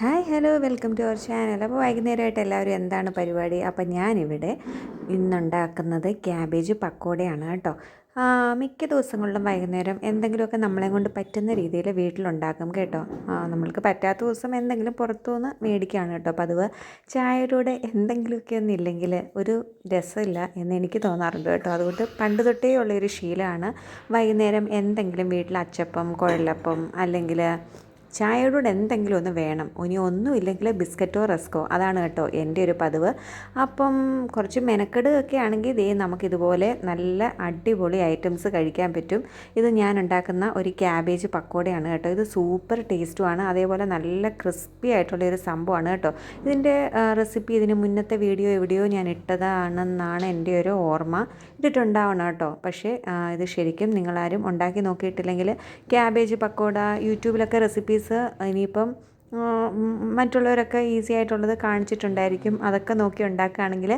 Hi hello welcome to our channel. അപ്പോൾ വൈകുന്നേരമായിട്ട് എല്ലാവരും എന്താണ് പരിപാടി? അപ്പോൾ ഞാനിവിടെ ഇന്നുണ്ടാക്കുന്നത് ക്യാബേജ് പക്കോടയാണ് കേട്ടോ. മിക്ക ദിവസങ്ങളിലും വൈകുന്നേരം എന്തെങ്കിലുമൊക്കെ നമ്മളെ കൊണ്ട് പറ്റുന്ന രീതിയിൽ വീട്ടിലുണ്ടാക്കും കേട്ടോ. നമ്മൾക്ക് പറ്റാത്ത ദിവസം എന്തെങ്കിലും പുറത്തുനിന്ന് മേടിക്കുകയാണ് കേട്ടോ. പതിവ് ചായയുടെ ചായയിലൂടെ എന്തെങ്കിലുമൊക്കെ ഒന്നും ഇല്ലെങ്കിൽ ഒരു രസമില്ല എന്ന് എനിക്ക് തോന്നാറുണ്ട് കേട്ടോ. അതുകൊണ്ട് പണ്ട് തൊട്ടേ ഉള്ളൊരു ശീലമാണ് വൈകുന്നേരം എന്തെങ്കിലും വീട്ടിൽ അച്ചപ്പം കുഴലപ്പം അല്ലെങ്കിൽ ചായയുടെ എന്തെങ്കിലും ഒന്ന് വേണം. ഇനി ഒന്നുമില്ലെങ്കിൽ ബിസ്ക്കറ്റോ റസ്കോ അതാണ് കേട്ടോ എന്റെ ഒരു പതിവ്. അപ്പം കുറച്ച് മെനക്കെട് ഒക്കെ ആണെങ്കിൽ ദേ നമുക്കിതുപോലെ നല്ല അടിപൊളി ഐറ്റംസ് കഴിക്കാൻ പറ്റും. ഇത് ഞാൻ ഉണ്ടാക്കുന്ന ഒരു ക്യാബേജ് പക്കോടയാണ് കേട്ടോ. ഇത് സൂപ്പർ ടേസ്റ്റുമാണ്. അതേപോലെ നല്ല ക്രിസ്പി ആയിട്ടുള്ള ഒരു സംഭവമാണ് കേട്ടോ. ഇതിന്റെ റെസിപ്പി ഇതിന് മുന്നത്തെ വീഡിയോ എവിടെയോ ഞാൻ ഇട്ടതാണെന്നാണ് എന്റെ ഒരു ഓർമ്മ. ഇട്ടിട്ടുണ്ടാവണം കേട്ടോ. പക്ഷേ ഇത് ശരിക്കും നിങ്ങളാരും ഉണ്ടാക്കി നോക്കിയിട്ടില്ലെങ്കിൽ ക്യാബേജ് പക്കോട യൂട്യൂബിലൊക്കെ റെസിപ്പീസ് ഇനിയിപ്പം മറ്റുള്ളവരൊക്കെ ഈസി ആയിട്ടുള്ളത് കാണിച്ചിട്ടുണ്ടായിരിക്കും. അതൊക്കെ നോക്കി ഉണ്ടാക്കുകയാണെങ്കിൽ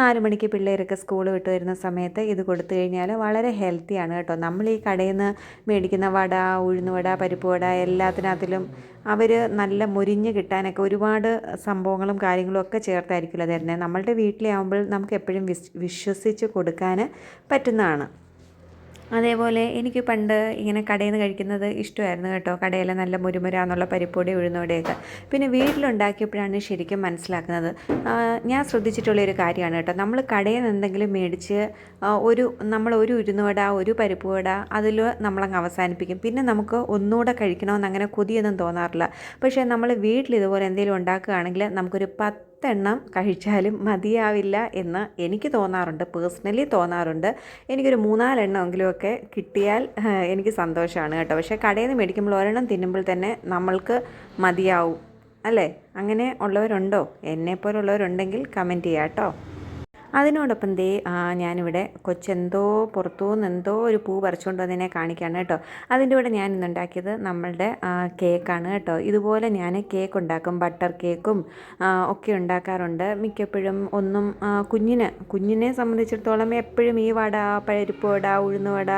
നാല് മണിക്ക് പിള്ളേരൊക്കെ സ്കൂൾ വിട്ട് വരുന്ന സമയത്ത് ഇത് കൊടുത്തു കഴിഞ്ഞാൽ വളരെ ഹെൽത്തിയാണ് കേട്ടോ. നമ്മൾ ഈ കടയിൽ നിന്ന് മേടിക്കുന്ന വട ഉഴുന്നുവട പരിപ്പ് വട എല്ലാത്തിനകത്തിലും അവർ നല്ല മുരിഞ്ഞ് കിട്ടാനൊക്കെ ഒരുപാട് സംഭവങ്ങളും കാര്യങ്ങളും ഒക്കെ ചേർത്തായിരിക്കില്ല തരുന്നത്. നമ്മളുടെ വീട്ടിലാവുമ്പോൾ നമുക്ക് എപ്പോഴും വിശ്വസിച്ച് കൊടുക്കാൻ പറ്റുന്നതാണ്. അതേപോലെ എനിക്ക് പണ്ട് ഇങ്ങനെ കടയിൽ നിന്ന് കഴിക്കുന്നത് ഇഷ്ടമായിരുന്നു കേട്ടോ. കടയിലെ നല്ല മുരുമുര എന്നുള്ള പരിപ്പൊടി ഉഴുന്നോടെയൊക്കെ പിന്നെ വീട്ടിലുണ്ടാക്കിയപ്പോഴാണ് ശരിക്കും മനസ്സിലാക്കുന്നത്. ഞാൻ ശ്രദ്ധിച്ചിട്ടുള്ള ഒരു കാര്യമാണ് കേട്ടോ. നമ്മൾ കടയിൽ നിന്ന് എന്തെങ്കിലും മേടിച്ച് ഒരു നമ്മൾ ഒരു ഉഴുന്നുവട ഒരു പരിപ്പ് വട അതിൽ നമ്മളങ്ങ് അവസാനിപ്പിക്കും. പിന്നെ നമുക്ക് ഒന്നുകൂടെ കഴിക്കണമെന്ന് അങ്ങനെ കൊതിയൊന്നും തോന്നാറില്ല. പക്ഷേ നമ്മൾ വീട്ടിൽ ഇതുപോലെ എന്തെങ്കിലും ഉണ്ടാക്കുകയാണെങ്കിൽ നമുക്കൊരു പത്ത് പത്തെണ്ണം കഴിച്ചാലും മതിയാവില്ല എന്ന് എനിക്ക് തോന്നാറുണ്ട്. പേഴ്സണലി തോന്നാറുണ്ട്. എനിക്കൊരു മൂന്നാലെണ്ണമെങ്കിലുമൊക്കെ കിട്ടിയാൽ എനിക്ക് സന്തോഷമാണ് കേട്ടോ. പക്ഷേ കടയിൽ നിന്ന് മേടിക്കുമ്പോൾ ഒരെണ്ണം തിന്നുമ്പോൾ തന്നെ നമ്മൾക്ക് മതിയാവും. അല്ലേ? അങ്ങനെ ഉള്ളവരുണ്ടോ? എന്നെപ്പോലുള്ളവരുണ്ടെങ്കിൽ കമന്റ് ചെയ്യാം കേട്ടോ. അതിനോടൊപ്പം ദേ ഞാനിവിടെ കൊച്ചെന്തോ പുറത്തുനിന്ന് എന്തോ ഒരു പൂ പറിച്ചുകൊണ്ട് വന്നതിനെ കാണിക്കുകയാണ് കേട്ടോ. അതിന്റെ കൂടെ ഞാൻ ഇന്നുണ്ടാക്കിയത് നമ്മളുടെ കേക്കാണ് കേട്ടോ. ഇതുപോലെ ഞാൻ കേക്ക് ഉണ്ടാക്കും ബട്ടർ കേക്കും ഒക്കെ ഉണ്ടാക്കാറുണ്ട്. മിക്കപ്പോഴും ഒന്നും കുഞ്ഞിന് കുഞ്ഞിനെ സംബന്ധിച്ചിടത്തോളം എപ്പോഴും ഈ വട പരിപ്പ് വട ഉഴുന്ന് വട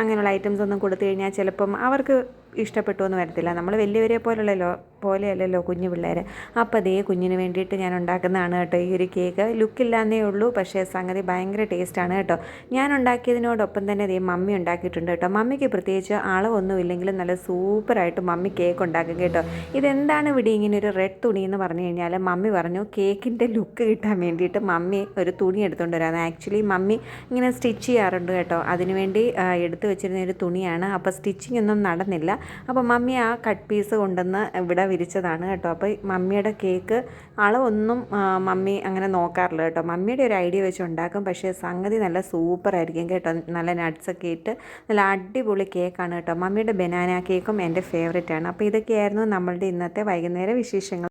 അങ്ങനെയുള്ള ഐറ്റംസ് ഒന്നും കൊടുത്തു കഴിഞ്ഞാൽ ചിലപ്പം അവർക്ക് ഇഷ്ടപ്പെട്ടു എന്ന് വരത്തില്ല. നമ്മൾ വലിയവരെ പോലുള്ളല്ലോ പോലെയല്ലല്ലോ കുഞ്ഞു പിള്ളേർ അപ്പോൾ അതേ കുഞ്ഞിന് വേണ്ടിയിട്ട് ഞാൻ ഉണ്ടാക്കുന്നതാണ് കേട്ടോ ഈ ഒരു കേക്ക്. ലുക്കില്ലാന്നേ ഉള്ളൂ പക്ഷേ സംഗതി ഭയങ്കര ടേസ്റ്റാണ് കേട്ടോ. ഞാൻ ഉണ്ടാക്കിയതിനോടൊപ്പം തന്നെ അതേ മമ്മി ഉണ്ടാക്കിയിട്ടുണ്ട് കേട്ടോ. മമ്മിക്ക് പ്രത്യേകിച്ച് അളവൊന്നും ഇല്ലെങ്കിലും നല്ല സൂപ്പറായിട്ട് മമ്മി കേക്ക് ഉണ്ടാക്കും കേട്ടോ. ഇതെന്താണ് ഇവിടെ ഇങ്ങനെ ഒരു റെഡ് തുണി എന്ന് പറഞ്ഞു കഴിഞ്ഞാൽ മമ്മി പറഞ്ഞു കേക്കിന്റെ ലുക്ക് കിട്ടാൻ വേണ്ടിയിട്ട് മമ്മി ഒരു തുണി എടുത്തുകൊണ്ട് വരാം. ആക്ച്വലി മമ്മി ഇങ്ങനെ സ്റ്റിച്ച് ചെയ്യാറുണ്ട് കേട്ടോ. അതിനുവേണ്ടി എടുത്തു വെച്ചിരുന്ന ഒരു തുണിയാണ്. അപ്പോൾ സ്റ്റിച്ചിങ് ഒന്നും നടന്നില്ല. അപ്പോൾ മമ്മി ആ കട്ട് പീസ് കൊണ്ടുവന്ന് ഇവിടെ വിരിച്ചതാണ് കേട്ടോ. അപ്പോൾ മമ്മിയുടെ കേക്ക് അളവൊന്നും മമ്മി അങ്ങനെ നോക്കാറില്ല കേട്ടോ. മമ്മിയുടെ ഒരു ഐഡിയ വെച്ച് ഉണ്ടാക്കും പക്ഷേ സംഗതി നല്ല സൂപ്പർ ആയിരിക്കും കേട്ടോ. നല്ല നട്ട്സൊക്കെ ഇട്ട് നല്ല അടിപൊളി കേക്കാണ് കേട്ടോ. മമ്മിയുടെ ബനാന കേക്കും എന്റെ ഫേവറേറ്റ് ആണ്. അപ്പോൾ ഇതൊക്കെയായിരുന്നു നമ്മളുടെ ഇന്നത്തെ വൈകുന്നേര വിശേഷങ്ങൾ.